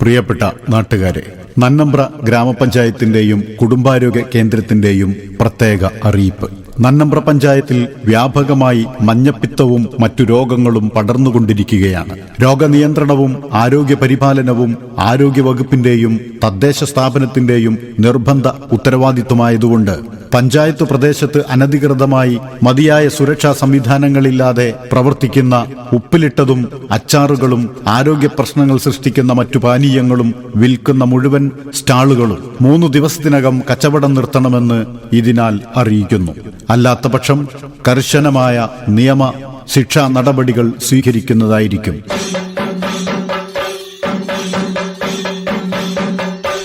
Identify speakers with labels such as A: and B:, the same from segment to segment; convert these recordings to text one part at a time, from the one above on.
A: പ്രിയപ്പെട്ട നാട്ടുകാരെ നന്നമ്പ്ര ഗ്രാമപഞ്ചായത്തിന്റെയും കുടുംബാരോഗ്യ കേന്ദ്രത്തിന്റെയും പ്രത്യേക അറിയിപ്പ്. നന്നമ്പ്ര പഞ്ചായത്തിൽ വ്യാപകമായി മഞ്ഞപ്പിത്തവും മറ്റു രോഗങ്ങളും പടർന്നുകൊണ്ടിരിക്കുകയാണ്. രോഗനിയന്ത്രണവും ആരോഗ്യ പരിപാലനവും ആരോഗ്യ വകുപ്പിന്റെയും തദ്ദേശ സ്ഥാപനത്തിന്റെയും നിർബന്ധ ഉത്തരവാദിത്വമായതുകൊണ്ട് പഞ്ചായത്ത് പ്രദേശത്ത് അനധികൃതമായി മതിയായ സുരക്ഷാ സംവിധാനങ്ങളില്ലാതെ പ്രവർത്തിക്കുന്ന ഉപ്പിലിട്ടതും അച്ചാറുകളും ആരോഗ്യ പ്രശ്നങ്ങൾ സൃഷ്ടിക്കുന്ന മറ്റു പാനീയങ്ങളും വിൽക്കുന്ന മുഴുവൻ സ്റ്റാളുകളും മൂന്ന് ദിവസത്തിനകം കച്ചവടം നിർത്തണമെന്ന് ഇതിനാൽ അറിയിക്കുന്നു. അല്ലാത്തപക്ഷം കർശനമായ നിയമ ശിക്ഷാ നടപടികൾ സ്വീകരിക്കുന്നതായിരിക്കും.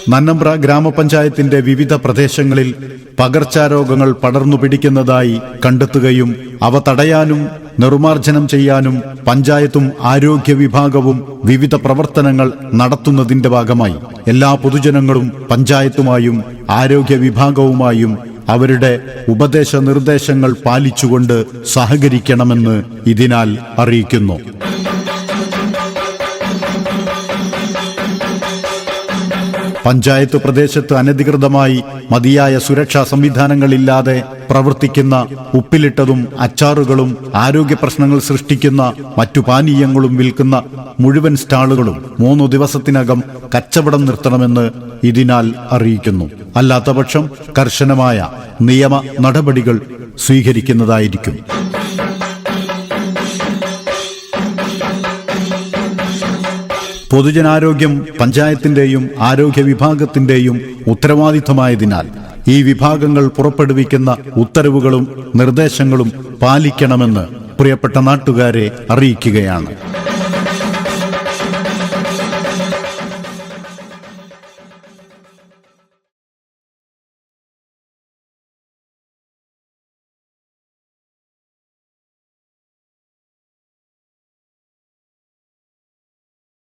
A: നന്നമ്പ്ര ഗ്രാമപഞ്ചായത്തിന്റെ വിവിധ പ്രദേശങ്ങളിൽ പകർച്ചാരോഗങ്ങൾ പടർന്നു പിടിക്കുന്നതായി കണ്ടെത്തുകയും അവ തടയാനും നിർമാർജനം ചെയ്യാനും പഞ്ചായത്തും ആരോഗ്യ വിഭാഗവും വിവിധ പ്രവർത്തനങ്ങൾ നടത്തുന്നതിന്റെ ഭാഗമായി എല്ലാ പൊതുജനങ്ങളും പഞ്ചായത്തുമായും ആരോഗ്യ വിഭാഗവുമായും അവരുടെ ഉപദേശ നിർദ്ദേശങ്ങൾ പാലിച്ചുകൊണ്ട് സഹകരിക്കണമെന്ന് ഇതിനാൽ അറിയിക്കുന്നു. പഞ്ചായത്ത് പ്രദേശത്ത് അനധികൃതമായി മതിയായ സുരക്ഷാ സംവിധാനങ്ങളില്ലാതെ പ്രവർത്തിക്കുന്ന ഉപ്പിലിട്ടതും അച്ചാറുകളും ആരോഗ്യ പ്രശ്നങ്ങൾ സൃഷ്ടിക്കുന്ന മറ്റു പാനീയങ്ങളും വിൽക്കുന്ന മുഴുവൻ സ്റ്റാളുകളും മൂന്നു ദിവസത്തിനകം കച്ചവടം നിർത്തണമെന്ന് ഇതിനാൽ അറിയിക്കുന്നു. അല്ലാത്തപക്ഷം കർശനമായ നിയമ നടപടികൾ സ്വീകരിക്കുന്നതായിരിക്കും. പൊതുജനാരോഗ്യം പഞ്ചായത്തിന്റെയും ആരോഗ്യ വിഭാഗത്തിന്റെയും ഉത്തരവാദിത്തമായതിനാൽ ഈ വിഭാഗങ്ങൾ പുറപ്പെടുവിക്കുന്ന ഉത്തരവുകളും നിർദ്ദേശങ്ങളും പാലിക്കണമെന്ന് പ്രിയപ്പെട്ട നാട്ടുകാരെ അറിയിക്കുകയാണ്.